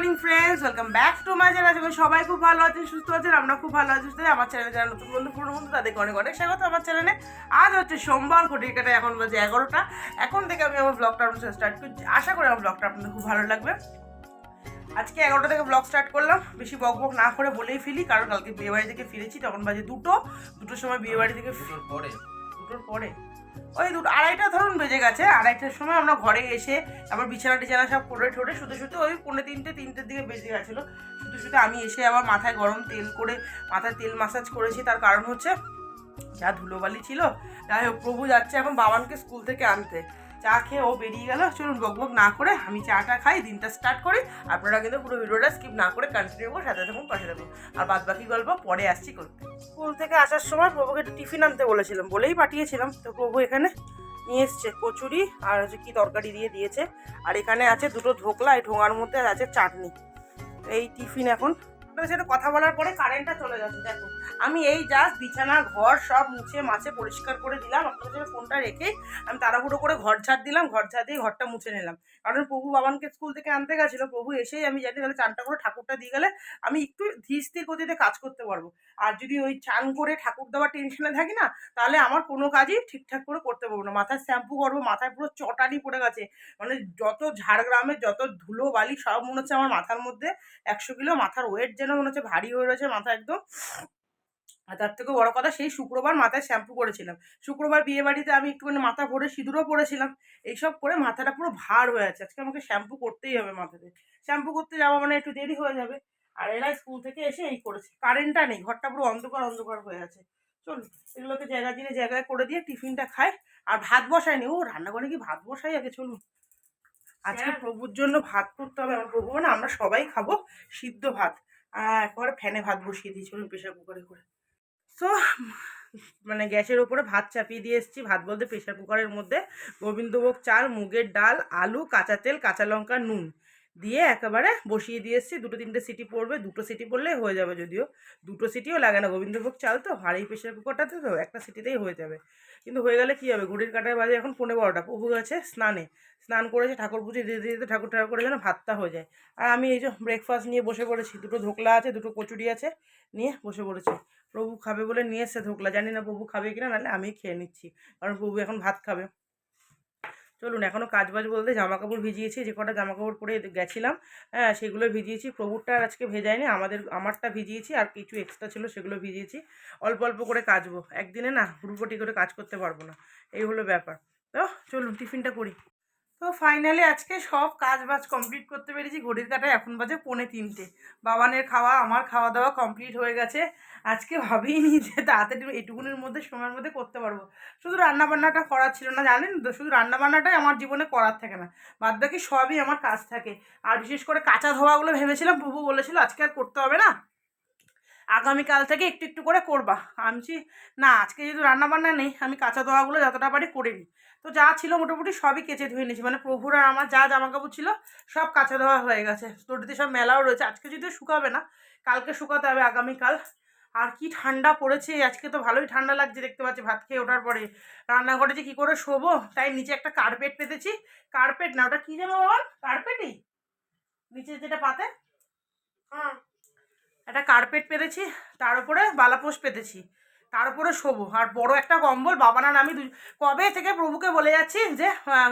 Morning friends welcome back to my channel আশা করি সবাই খুব ভালো আছেন সুস্থ আছেন আমরা খুব ভালো আছি। সুস্থ আমার চ্যানেলে যারা নতুন বন্ধু পুরনো বন্ধু তাদেরকে অনেক অনেক স্বাগত। আমার চ্যানেলে আজ হচ্ছে সোমবার ঘটির কাটা এখন বাজে এগারোটা। এখন থেকে আমি আমার ব্লগটা আপনার স্টার্ট করছি। আশা করি আমার ব্লগটা আপনাদের খুব ভালো লাগবে। আজকে এগারোটা থেকে ব্লগ স্টার্ট করলাম। বেশি বক বক না করে বলেই ফেলি কারণ কালকে বিয়েবাড়ি থেকে ফিরেছি তখন বাজে দুটো। দুটোর সময় বিয়েবাড়ি থেকে ফি- দুটোর পরে। দুটোর পরে। ওই দুটো, আড়াইটা ধরুন বেজে গেছে, আড়াইটার সময় আমরা ঘরে এসে আবার বিছানা টিছানা সব করে ঠোরে শুধু শুধু ওই পনেরো তিনটে, তিনটের দিকে বেজে গেছিল। শুধু শুধু আমি এসে আবার মাথায় গরম তেল করে, মাথায় তেল মাসাজ করেছি। তার কারণ হচ্ছে যা ধুলোবালি ছিল, যাই হোক, প্রভু যাচ্ছে এখন বাবানকে স্কুল থেকে আনতে। চা খেয়ে ও বেরিয়ে গেল। চলুন বক বক না করে আমি চাটা খাই, দিনটা স্টার্ট করি। আপনারা কিন্তু পুরো ভিডিওটা স্কিপ না করে কন্টিনিউ করে সাথে থাকুন, পাশে থাকুন। আর বাদ বাকি গল্প পরে আসছি করতে। স্কুল থেকে আসার সময় প্রভুকে একটু টিফিন আনতে বলেছিলাম। বলেই পাঠিয়েছিলাম। তো প্রভু এখানে নিয়ে এসছে কচুরি আর হচ্ছে কি তরকারি দিয়ে দিয়েছে। আর এখানে আছে দুটো ধোকলা, এই ঠোঙার মধ্যে আছে চাটনি। এই টিফিন এখন আপনাদের সাথে কথা বলার পরে কারেন্টটা চলে যাচ্ছে, দেখো। আমি এই জাস্ট বিছানা, ঘর সব মুছে মাছে পরিষ্কার করে দিলাম। আপনাদের সাথে ফোনটা রেখে আমি তাড়াহুড়ো করে ঘর ঝাড় দিলাম, ঘর ঝাড় দিয়ে ঘরটা মুছে নিলাম। কারণ প্রভু বাবানকে স্কুল থেকে আনতে গেছিল, প্রভু এসেই আমি জানি তাহলে চানটা করে ঠাকুরটা দিয়ে গেলে আমি একটু ধীর স্থির গতিতে কাজ করতে পারব। আর যদি ওই চান করে ঠাকুর দেওয়ার টেনশনে থাকি না, তাহলে আমার কোনো কাজই ঠিকঠাক করে করতে পারব না। মাথায় শ্যাম্পু করব, মাথায় পুরো চটানি পড়ে গেছে। মানে যত ঝাড়গ্রামে যত ধুলো বালি সব মনে হচ্ছে আমার মাথার মধ্যে। একশো কিলো মাথার ওয়েট যেন মনে হচ্ছে ভারী হয়ে রয়েছে মাথা একদম। আর তার থেকে বড় কথা সেই শুক্রবার মাথায় শ্যাম্পু করেছিলাম। শুক্রবার বিয়ে বাড়িতে আমি একটুখানি মাথা ভরে সিঁদুরও পরেছিলাম। এইসব করে মাথাটা পুরো ভার হয়ে আছে। আজকে আমাকে শ্যাম্পু করতেই হবে মাথাতে শ্যাম্পু করতে যাওয়া মানে একটু দেরি হয়ে যাবে। আর এরা স্কুল থেকে এসে এই করেছে। কারেন্টটা নেই ঘরটা পুরো অন্ধকার অন্ধকার হয়ে আছে। চলুন এগুলোকে জায়গা দিনে জায়গায় করে দিয়ে টিফিনটা খায় আর ভাত বসায়নি ও রান্নাঘরে কি ভাত বসাই আগে? চলুন। আজকে প্রভুর জন্য ভাত করতে হবে আমার প্রভু মানে আমরা সবাই খাব সিদ্ধ ভাত। একেবারে ফ্যানে ভাত বসিয়ে দিয়েছি চলুন প্রেশার কুকারে করে। সো মানে গ্যাসের ওপরে ভাত চাপিয়ে দিয়ে এসেছি। ভাত বলতে প্রেশার কুকারের মধ্যে গোবিন্দভোগ চাল, মুগের ডাল, আলু, কাঁচা তেল, কাঁচা লঙ্কা, নুন। দিয়ে একেবারে বসিয়ে দিয়ে এসেছি। দুটো তিনটে সিটি পড়বে, দুটো সিটি পড়লেই হয়ে যাবে যদিও। দুটো সিটিও লাগে না, গোবিন্দভোগ চাল তো, আর এই প্রেশার কুকারটাতে তো একটা সিটিতেই হয়ে যাবে। কিন্তু হয়ে গেলে কী হবে? ঘড়ির কাটার বাজে এখন পনেরো বারোটা। প্রভু গেছে স্নানে। স্নান করেছে, ঠাকুর পুজো দিতে দিতে ঠাকুর ঠাকুর করে যেন ভাতটা হয়ে যায়। আর আমি এই যে ব্রেকফাস্ট নিয়ে বসে পড়েছি, দুটো ধোকলা আছে, দুটো কচুরি আছে নিয়ে বসে পড়েছি। প্রভু খাবে বলে নিয়ে এসছে ধোকলা। জানি না প্রভু খাবে কিনা, নাহলে আমি খেয়ে নিচ্ছি। কারণ প্রভু এখন ভাত খাবে। চলুন এখনও কাজবাজ বলতে জামা কাপড় ভিজিয়েছি, যে কটা জামা কাপড় পরে গেছিলাম হ্যাঁ সেগুলো ভিজিয়েছি, প্রভুরটা আর আজকে ভেজায়নি, আমাদের, আমারটা ভিজিয়েছি, আর কিছু এক্সট্রা ছিল সেগুলো ভিজিয়েছি, অল্প অল্প করে কাজবো একদিনে না হুড়পটি করে কাজ করতে পারব না, এই হলো ব্যাপার, তো চলুন, টিফিনটা করি। তো ফাইনালি আজকে সব কাজ বাজ কমপ্লিট করতে পেরেছি। ঘড়ির কাটায় এখন বাজে পৌনে তিনটে। বাবানের খাওয়া, আমার খাওয়া দাওয়া কমপ্লিট হয়ে গেছে। আজকে ভাবিনি যে তাড়াতাড়ি এটুকুনের মধ্যে সময়ের মধ্যে করতে পারব। শুধু রান্নাবান্নাটা করার ছিল না, জানেন তো? শুধু রান্নাবান্নাটাই আমার জীবনে করার থাকে না। বাদ বাকি সবই আমার কাজ থাকে। আর বিশেষ করে কাঁচা ধোয়াগুলো ভেবেছিলাম, প্রভু বলেছিল আজকে আর করতে হবে না। আগামীকাল থেকে একটু একটু করে করবা। আমি না, আজকে যেহেতু রান্নাবান্না নেই, আমি কাঁচা ধোয়াগুলো যতটা পারি করে নিই। তো যা ছিল মোটামুটি সবই কেচে ধুয়ে নিয়েছি। মানে প্রভুর আর আমার যা জামা কাপড় ছিল, সব কাঁচা ধোয়া হয়ে গেছে। স্টোরিতে সব মেলাও রয়েছে। আজকে যদিও শুকাবে না, কালকে শুকাতে হবে আগামীকাল। আর কি ঠান্ডা পড়েছে, আজকে তো ভালোই ঠান্ডা লাগছে দেখতে পাচ্ছি ভাত খেয়ে ওঠার পরে। রান্নাঘরে যে কী করে শোবো, তাই নিচে একটা কার্পেট পেতেছি। কার্পেট না, ওটা কী যেন বাবা কার্পেটই নিচে যেটা পাতে? হ্যাঁ। একটা কার্পেট পেতেছি, তার উপরে বালাপোষ পেতেছি, তার উপরে শোবো। আর বড় একটা কম্বল, বাবা না, আমি কবে থেকে প্রভুকে বলে যাচ্ছি যে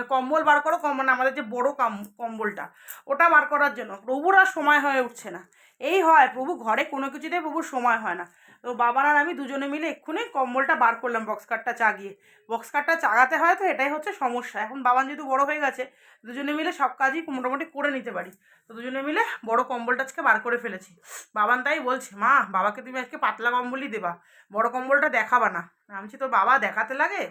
কম্বল বার করো কম্বল মানে আমাদের যে বড় কাম- কম্বলটা, ওটা বার করার জন্য। প্রভুর আর সময় হয়ে উঠছে না। এই হয়, প্রভু ঘরে কোনো কিছুতে প্রভুর সময় হয় না। তো বাবা আর আমি দুজনে মিলে এক্ষুনি কম্বলটা বার করলাম বক্স কাটটা চাগিয়ে। বক্স কাটটা চাগাতে হয় তো এটাই হচ্ছে সমস্যা। এখন বাবান যেহেতু বড় হয়ে গেছে, দুজনে মিলে সব কাজই মোটামুটি করে নিতে পারি। তো দুজনে মিলে বড় কম্বলটা আজকে বার করে ফেলেছি। বাবান তাই বলছে, মা, বাবাকে তুমি আজকে পাতলা কম্বলই দেবা। বড় কম্বলটা দেখাবা না। আমি তো বাবা দেখাতে লাগে?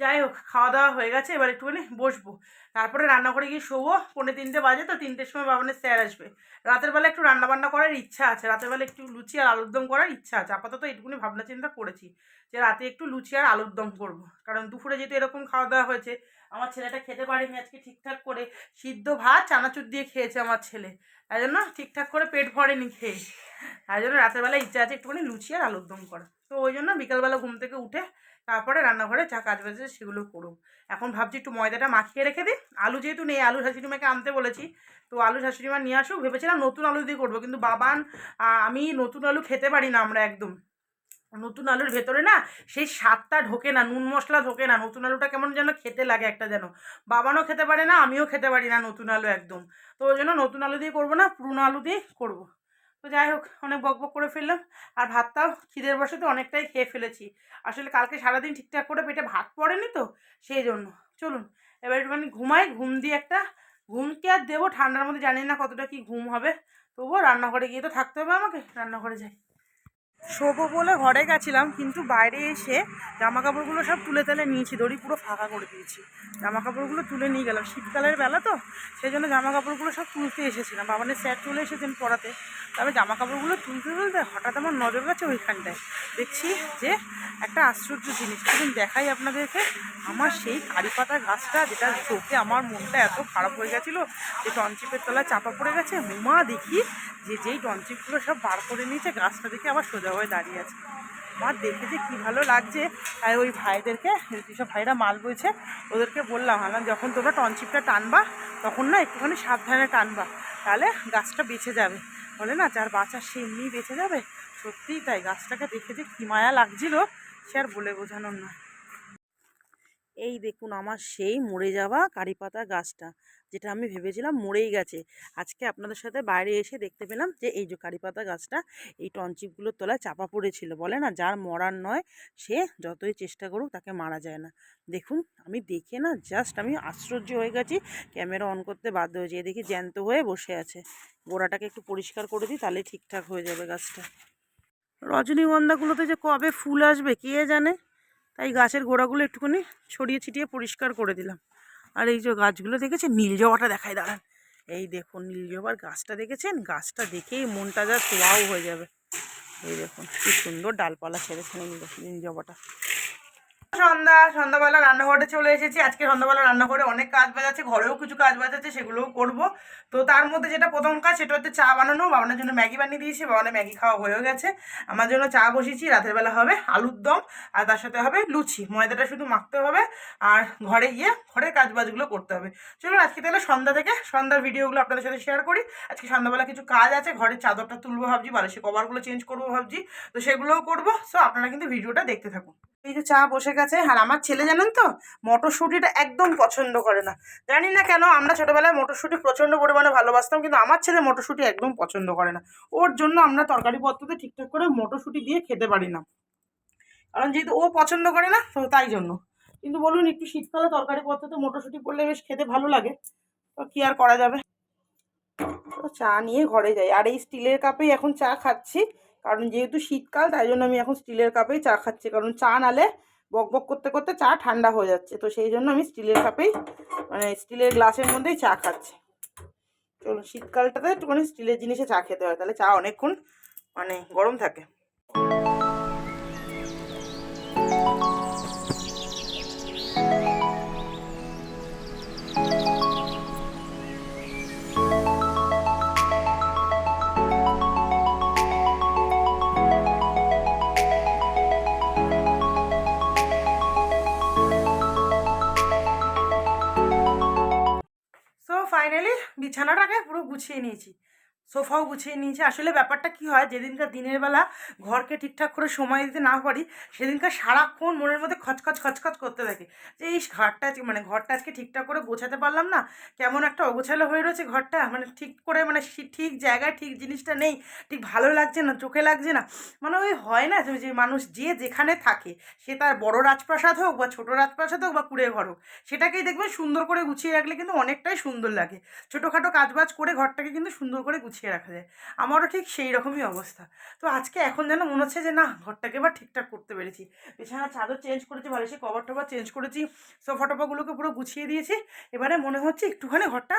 যাই হোক, খাওয়া দাওয়া হয়ে গেছে, এবার একটুখানি বসবো। তারপরে রান্না করে গিয়ে শোবো, পৌনে তিনটে বাজে, তো তিনটের সময় বাবানের স্যার আসবে। রাতের বেলা একটু রান্না বান্না করার ইচ্ছা আছে, রাতের বেলা একটু লুচি আর আলুর দম করার ইচ্ছা আছে। আপাতত এইটুকুনি ভাবনা চিন্তা করেছি যে রাতে একটু লুচি আর আলুর দম করব। কারণ দুপুরে যেহেতু এরকম খাওয়া দাওয়া হয়েছে, আমার ছেলেটা খেতে পারেনি আজকে ঠিকঠাক করে। সিদ্ধ ভাত, চানাচুর দিয়ে খেয়েছে আমার ছেলে। তাই জন্য ঠিকঠাক করে পেট ভরেনি খেয়ে। তাই জন্য রাতের বেলা ইচ্ছা আছে একটুখানি লুচি আর আলুর দম করা তো ওই জন্য বিকালবেলা ঘুম থেকে উঠে তারপরে রান্নাঘরে যা কাজ বাজে সেগুলো করুক। এখন ভাবছি একটু ময়দাটা মাখিয়ে রেখে দিই। আলু যেহেতু নেই, আলু শাশুড়ি মাকে আনতে বলেছি, তো আলু শাশুড়ি মা নিয়ে আসুক। ভেবেছিলাম নতুন আলু দিয়ে করব, কিন্তু বাবান আমি নতুন আলু খেতে পারি না আমরা একদম। নতুন আলুর ভেতরে না সেই স্বাদটা ঢোকে না, নুন মশলা ঢোকে না। নতুন আলুটা কেমন যেন খেতে লাগে একটা যেন। বাবানও খেতে পারে না, আমিও খেতে পারি না নতুন আলু একদম। তো ওই জন্য নতুন আলু দিয়ে করব না, পুরনো আলু দিয়েই করব। তো যাই হোক, অনেক বক বক করে ফেললাম। আর ভাতটাও খিদের বসে তো অনেকটাই খেয়ে ফেলেছি। আসলে কালকে সারাদিন ঠিকঠাক করে পেটে ভাত পড়েনি তো, সেই জন্য। চলুন, এবার একটুখানি ঘুমাই, ঘুম দিয়ে একটা ঘুমকে আর দেবো। ঠান্ডার মধ্যে জানি না কতটা কি ঘুম হবে। তবুও রান্নাঘরে গিয়ে তো থাকতে হবে আমাকে। রান্নাঘরে যাই। শোবো বলে ঘরে গেছিলাম, কিন্তু বাইরে এসে জামা কাপড়গুলো সব তুলে তুলে নিয়েছি, দড়ি পুরো ফাঁকা করে দিয়েছি। জামা কাপড়গুলো তুলে নিয়ে গেলাম, শীতকালের বেলা তো সেই জন্য জামা কাপড়গুলো সব তুলতে এসেছিলাম। বাবানের স্যার চলে এসেছেন পড়াতে, তবে জামা কাপড়গুলো তুলতে তুলতে হঠাৎ আমার নজর গেছে ওইখানটায়। দেখছি যে একটা আশ্চর্য জিনিস কিন্তু দেখাই আপনাদেরকে, আমার সেই কারি পাতা গাছটা যেটা চোখে আমার মনটা এত খারাপ হয়ে গেছিল, যে টনচিপের তলায় চাপা পড়ে গেছে হুমা দেখি যে যেই টনচিপগুলো সব বার করে নিয়েছে, গাছটা দেখে আবার সোজা হয়ে দাঁড়িয়ে আছে। আমার দেখে যে কী ভালো লাগছে। তাই ওই ভাইদেরকে, যেসব ভাইরা মাল বইছে, ওদেরকে বললাম হালাম যখন তোমরা টনচিপটা টানবা, তখন না একটুখানি সাবধানে টানবা। তাহলে গাছটা বেঁচে যাবে। বলে, না, যার বাঁচা সে এমনিই বেঁচে যাবে? সত্যিই তাই, গাছটাকে দেখে যে কী মায়া লাগছিল, সে আর বলে বোঝানোর নয়। এই দেখুন, আমার সেই মরে যাওয়া কারি পাতা গাছটা। যেটা আমি ভেবেছিলাম মরেই গেছে। আজকে আপনাদের সাথে বাইরে এসে দেখতে পেলাম যে, এই যে কারি পাতা গাছটা, এই টনচিপগুলোর তলায় চাপা পড়েছিল। বলে না, যার মরার নয়, সে যতই চেষ্টা করুক তাকে মারা যায় না। দেখুন, আমি দেখে না জাস্ট আমি আশ্চর্য হয়ে গেছি। ক্যামেরা অন করতে বাধ্য হয়েছি। দেখি জ্যান্ত হয়ে বসে আছে। গোড়াটাকে একটু পরিষ্কার করে দিই তাহলে ঠিকঠাক হয়ে যাবে গাছটা। রজনীগন্ধাগুলোতে যে কবে ফুল আসবে, কে জানে? তাই গাছের গোড়াগুলো একটুখানি ছড়িয়ে ছিটিয়ে পরিষ্কার করে দিলাম। আর এই যে গাছগুলো দেখেছেন? নীল জবাটা দেখায় দাঁড়ান। এই দেখুন, নীল জবার গাছটা দেখেছেন? গাছটা দেখেই মনটা যা সোয়াও হয়ে যাবে। এই দেখুন, কি সুন্দর ডালপালা ছেড়েছেন নীল জবাটা। সন্ধ্যা, সন্ধ্যাবেলা রান্নাঘরে চলে এসেছি। আজকে সন্ধ্যাবেলা রান্নাঘরে অনেক কাজ বাজ আছে ঘরেও কিছু কাজ বাজ আছে সেগুলোও করব। তো তার মধ্যে যেটা প্রথম কাজ, সেটা হচ্ছে চা বানানো। বাবানের জন্য ম্যাগি বানিয়ে দিয়েছি বাবানের ম্যাগি খাওয়া হয়েও গেছে। আমার জন্য চা বসেছি, রাতের বেলা হবে আলুর দম, আর তার সাথে হবে লুচি। ময়দাটা শুধু মাখতে হবে, আর ঘরে গিয়ে ঘরের কাজ বাজগুলো করতে হবে। চলুন আজকে তাহলে সন্ধ্যা থেকে সন্ধ্যার ভিডিওগুলো আপনাদের সাথে শেয়ার করি। আজকে সন্ধ্যাবেলা কিছু কাজ আছে, ঘরের চাদরটা তুলবো ভাবছি, বালিশের কভারগুলো চেঞ্জ করব ভাবছি। তো সেগুলোও করব। সো আপনারা কিন্তু ভিডিওটা দেখতে থাকুন। এই যে চা বসে গেছে, আর আমার ছেলে জানেন তো, মটরশুঁটিটা একদম পছন্দ করে না। জানি না কেন, আমরা ছোটোবেলায় মটরশুঁটি প্রচণ্ড পরিমাণে ভালোবাসতাম, কিন্তু আমার ছেলে মটরশুঁটি একদম পছন্দ করে না। ওর জন্য আমরা তরকারি পত্রতে ঠিকঠাক করে মটরশুঁটি দিয়ে খেতে পারি না। কারণ যেহেতু ও পছন্দ করে না, তো তাই জন্য। কিন্তু বলুন, একটু শীতকালে তরকারি পত্রতে মটরশুঁটি করলে বেশ খেতে ভালো লাগে। তো কী আর করা যাবে? তো চা নিয়ে ঘরে যাই। আর এই স্টিলের কাপেই এখন চা খাচ্ছি। কারণ যেহেতু শীতকাল, তাই জন্য আমি এখন স্টিলের কাপেই চা খাচ্ছি। কারণ চা নালে বক বক করতে করতে চা ঠান্ডা হয়ে যাচ্ছে। তো সেই জন্য আমি স্টিলের কাপেই মানে স্টিলের গ্লাসের মধ্যেই চা খাচ্ছি। চলো শীতকালটাতে একটুখানি স্টিলের জিনিসে চা খেতে হয়। তাহলে চা অনেকক্ষণ মানে গরম থাকে। নিয়েছি সোফাও গুছিয়ে নিয়েছি। আসলে ব্যাপারটা কি হয়, যেদিনকার দিনের বেলা ঘরকে ঠিকঠাক করে সময় দিতে না পারি, সেদিনকার সারাক্ষণ মনের মধ্যে খচখচ খচখচ করতে থাকে। যে এই ঘরটা আজকে মানে ঘরটা আজকে ঠিকঠাক করে গোছাতে পারলাম না, কেমন একটা অগোছালো হয়ে রয়েছে ঘরটা মানে ঠিক করে মানে ঠিক জায়গায় ঠিক জিনিসটা নেই, ঠিক ভালো লাগছে না, চোখে লাগছে না। মানে ওই হয় না, যে মানুষ যে যেখানে থাকে, সে তার বড় রাজপ্রাসাদ হোক বা ছোটো রাজপ্রাসাদ হোক বা কুড়ে ঘর হোক, সেটাকেই দেখবেন সুন্দর করে গুছিয়ে রাখলে কিন্তু অনেকটাই সুন্দর লাগে। ছোটোখাটো কাজবাজ করে ঘরটাকে কিন্তু সুন্দর করে গুছিয়ে রাখা যায়। আমারও ঠিক সেই রকমই অবস্থা। তো আজকে এখন যেন মনে হচ্ছে যে, না, ঘরটাকে এবার ঠিকঠাক করতে পেরেছি। বিছানা চাদর চেঞ্জ করেছি ভালো বালিশের কভার টভার চেঞ্জ করেছি, সোফা টোফাগুলোকে পুরো গুছিয়ে দিয়েছি। এবারে মনে হচ্ছে একটুখানি ঘরটা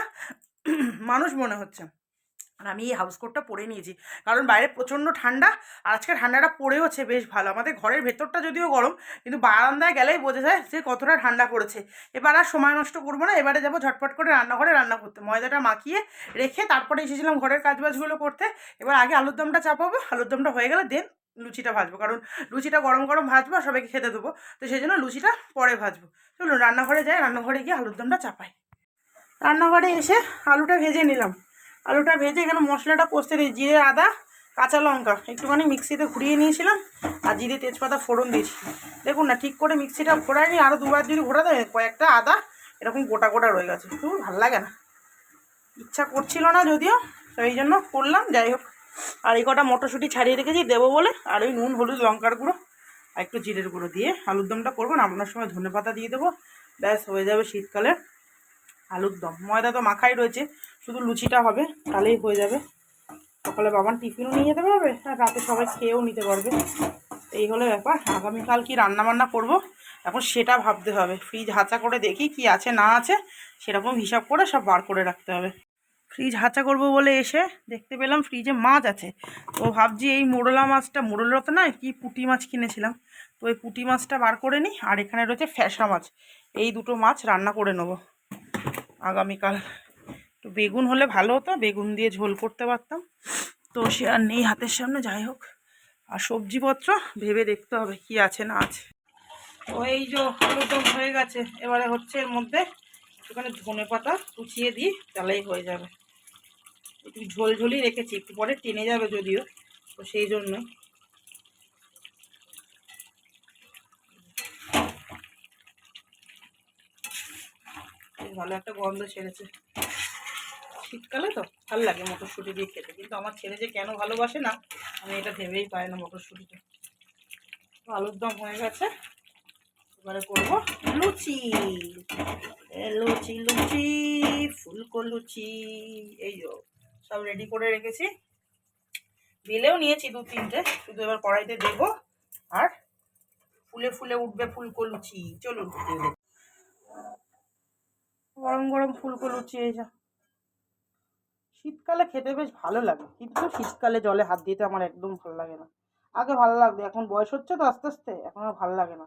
মানুষ মনে হচ্ছে। আর আমি এই হাউস কোটটা পরে নিয়েছি। কারণ বাইরে প্রচণ্ড ঠান্ডা, আর আজকে ঠান্ডাটা পড়েওছে বেশ ভালো। আমাদের ঘরের ভেতরটা যদিও গরম, কিন্তু বারান্দায় গেলেই বোঝা যায় যে কতটা ঠান্ডা পড়েছে। এবার আর সময় নষ্ট করব না, এবারে যাব ঝটপট করে রান্নাঘরে রান্না করতে। ময়দাটা মাখিয়ে রেখে তারপরে এসেছিলাম ঘরের কাজবাজগুলো করতে। এবার আগে আলুর দমটা চাপাবো, আলুর দমটা হয়ে গেলে দেন লুচিটা ভাজবো। কারণ লুচিটা গরম গরম ভাজবো আর সবাইকে খেতে দেবো। তো সেই জন্য লুচিটা পরে ভাজবো। চলুন রান্নাঘরে যাই, রান্নাঘরে গিয়ে আলুর দমটা চাপাই। রান্নাঘরে এসে আলুটা ভেজে নিলাম। আলুটা ভেজে এখানে মশলাটা কষতে দিই। জিরে, আদা, কাঁচা লঙ্কা। একটুখানি মিক্সিতে ঘুরিয়ে নিয়েছিলাম আর জিরে, তেজপাতা ফোড়ন দিয়েছি। দেখুন না, ঠিক করে মিক্সিটা ঘোরায়নি আরও দুবার যদি ঘোরা দেয়, কয়েকটা আদা, এরকম গোটা গোটা রয়ে গেছে। খুব ভালো লাগে না। ইচ্ছা করছিল না যদিও তো এই জন্য করলাম, যাই হোক। আর এই কটা মটরশুঁটি ছাড়িয়ে রেখেছি, দেবো বলে। আর ওই নুন, হলুদ, লঙ্কার গুঁড়ো আর একটু জিরের গুঁড়ো দিয়ে আলুর দমটা করব। আপনার সময় ধনে পাতা দিয়ে দেবো। ব্যাস, হয়ে যাবে শীতকালে আলুর দম। ময়দা তো মাখাই রয়েছে। শুধু লুচিটা হবে, তাহলেই হয়ে যাবে। সকালে বাবান টিফিনও নিয়ে যেতে পারবে, আর রাতে সবাই খেয়েও নিতে পারবে। এই হলো ব্যাপার। আগামীকাল কি রান্না বান্না করব? এখন সেটা ভাবতে হবে। ফ্রিজ হাঁচা করে দেখি কি আছে, না আছে, সেরকম হিসাব করে সব বার করে রাখতে হবে। ফ্রিজ হাঁচা করব বলে এসে দেখতে পেলাম ফ্রিজে মাছ আছে। তো ভাবছি এই মোরলা মাছটা মোরলা তো নয়, কি পুঁটি মাছ কিনেছিলাম। তো ওই পুঁটি মাছটা বার করে নিই, আর এখানে রয়েছে ফ্যাসা মাছ। এই দুটো মাছ রান্না করে নেব। আগামীকাল একটু বেগুন হলে ভালো হতো, বেগুন দিয়ে ঝোল করতে পারতাম। তো সে আর নেই হাতের সামনে, যাই হোক। আর সবজিপত্র ভেবে দেখতে হবে কি আছে না আছে। তো এই যে আলুদম হয়ে গেছে, এবারে হচ্ছে এর মধ্যে একটুখানি ধনে পাতা কুচিয়ে দিই তাহলেই হয়ে যাবে। একটু ঝোল ঝোলই রেখেছি, একটু পরে টেনে যাবে যদিও, তো সেই জন্য ভালো একটা গন্ধ ছেড়েছে। শীতকালে তো ভালো লাগে মটরশুঁটি দিয়ে খেতে। কিন্তু আমার ছেলে যে কেন ভালোবাসে না, আমি এটা ভেবেই পাই না মটরশুঁটিটা। আলুর দম হয়ে গেছে। এবারে করব লুচি। লুচি লুচি, ফুলকো লুচি, এই যো সব রেডি করে রেখেছি। বেলেও নিয়েছি দু তিনটে, শুধু এবার কড়াইতে দেবো। আর ফুলে ফুলে উঠবে ফুলকো লুচি। চলুন। গরম গরম ফুলকো লুচি, এই যা। শীতকালে খেতে বেশ ভালো লাগে। কিন্তু শীতকালে জলে হাত দিতে আমার একদম ভালো লাগে না। আগে ভালো লাগতো, এখন বয়স হচ্ছে তো আস্তে আস্তে, এখন আর ভালো লাগে না।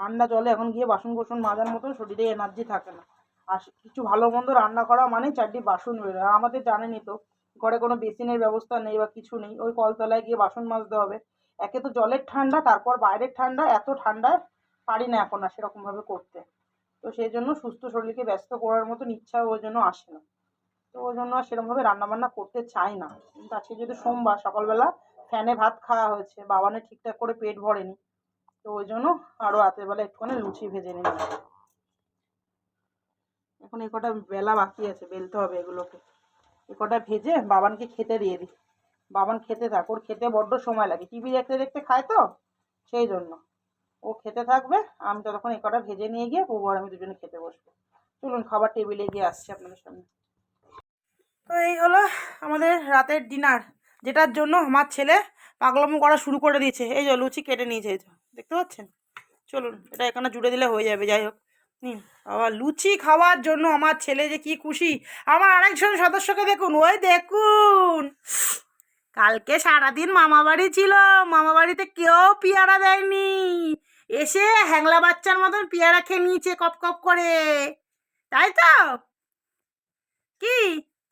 ঠান্ডা জলে এখন গিয়ে বাসন কোসন মাজার মতন শরীরে এনার্জি থাকে না। আর কিছু ভালো মন্দ রান্না করা মানে চারটি বাসন বেরোয় আর আমাদের জানেনই তো, ঘরে কোনো বেসিনের ব্যবস্থা নেই বা কিছু নেই, ওই কলতলায় গিয়ে বাসন মাজতে হবে। একে তো জলের ঠান্ডা, তারপর বাইরের ঠান্ডা, এত ঠান্ডায় পারি না এখন আর সেরকমভাবে করতে। তো সেই জন্য সুস্থ শরীরকে ব্যস্ত করার মতন ইচ্ছা ওই জন্য আসে না। তো ওই জন্য আর সেরকমভাবে রান্নাবান্না করতে চাই না। কিন্তু আজকে যেহেতু সোমবার, সকালবেলা ফ্যানে ভাত খাওয়া হয়েছে, বাবানে ঠিকঠাক করে পেট ভরেনি। তো ওই জন্য আরও রাতের বেলা একটুখানি লুচি ভেজে নিলাম। এখন এ কটা বেলা বাকি আছে, বেলতে হবে এগুলোকে। এ কটা ভেজে বাবানকে খেতে দিয়ে দিই। বাবান খেতে থাক, ওর খেতে বড্ড সময় লাগে। টিভি দেখতে দেখতে খায় তো, সেই জন্য। ও খেতে থাকবে, আমি ততক্ষণ এ কটা ভেজে নিয়ে গিয়ে বউ আর আমি দুজনে খেতে বসবো। চলুন, খাবার টেবিলে গিয়ে আসছি আপনাদের সামনে। তো এই হলো আমাদের রাতের ডিনার যেটার জন্য আমার ছেলে পাগলামো করা শুরু করে দিয়েছে। এই যে লুচি কেটে নিয়েছে, এই দেখতে পাচ্ছেন? চলুন, এটা এখানে জুড়ে দিলে হয়ে যাবে, যাই হোক। নিন আবার লুচি খাওয়ার জন্য আমার ছেলে যে কি খুশি, আমার আরেকজন সদস্যকে দেখুন, ওই দেখুন। কালকে সারাদিন মামা বাড়ি ছিল, মামা বাড়িতে কেউ পেয়ারা দেয়নি। এসে হ্যাংলা বাচ্চার মতন পেয়ারা খেয়ে নিয়েছে কপ কপ করে। তাই তো?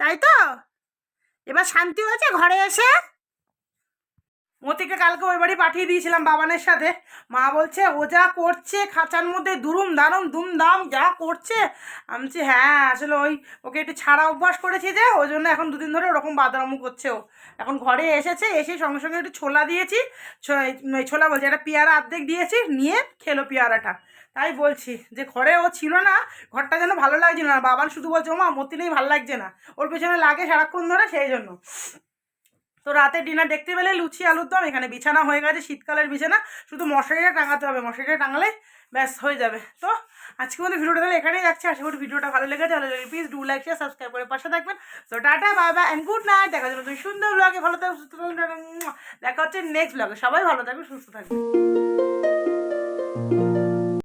তাই তো? এবার শান্তি হয়েছে ঘরে এসে? মতিকে কালকে ওই বাড়ি পাঠিয়ে দিয়েছিলাম বাবানের সাথে। মা বলছে, ও যা করছে, খাঁচার মধ্যে দুরুম দারুম দুমদাম যা করছে। আমি বলছি হ্যাঁ আসলে ওই, ওকে একটু ছাড়া অভ্যাস করেছি যে, ওই জন্য এখন দুদিন ধরে ওরকম বাদারামু করছে ও। এখন ঘরে এসেছে, এসে সঙ্গে সঙ্গে একটু ছোলা দিয়েছি ছোলা বলছি, একটা পেয়ারা অর্ধেক দিয়েছি, নিয়ে খেলো পেয়ারাটা। তাই বলছি যে ঘরে ও ছিল না, ঘরটা যেন ভালো লাগছিল না। বাবান শুধু বলছে মা মতি নেই, ভালো লাগছে না। ওর পেছনে লাগে সারাক্ষণ ধরে সেই জন্য। তো রাতে ডিনার দেখতে পেলে লুচি, আলুর দম, এখানে বিছানা হয়ে গেছে, শীতকালের বিছানা। শুধু মশারিটা টাঙাতে হবে, মশারিটা টাঙালে ব্যাস হয়ে যাবে। তো আজকে মধ্যে ভিডিওটা তাহলে এখানেই যাচ্ছে আশা করি ভিডিওটা ভালো লেগেছে। ভালো লেগে please do like share subscribe করে পাশে থাকবেন। তো টাটা বাই অ্যান্ড গুড নাইট দেখা যাবে তুমি সুন্দর ব্লগে ভালো থাকবে সুস্থ থাকবে দেখা হচ্ছে নেক্সট ব্লগে সবাই ভালো থাকবে সুস্থ থাকবে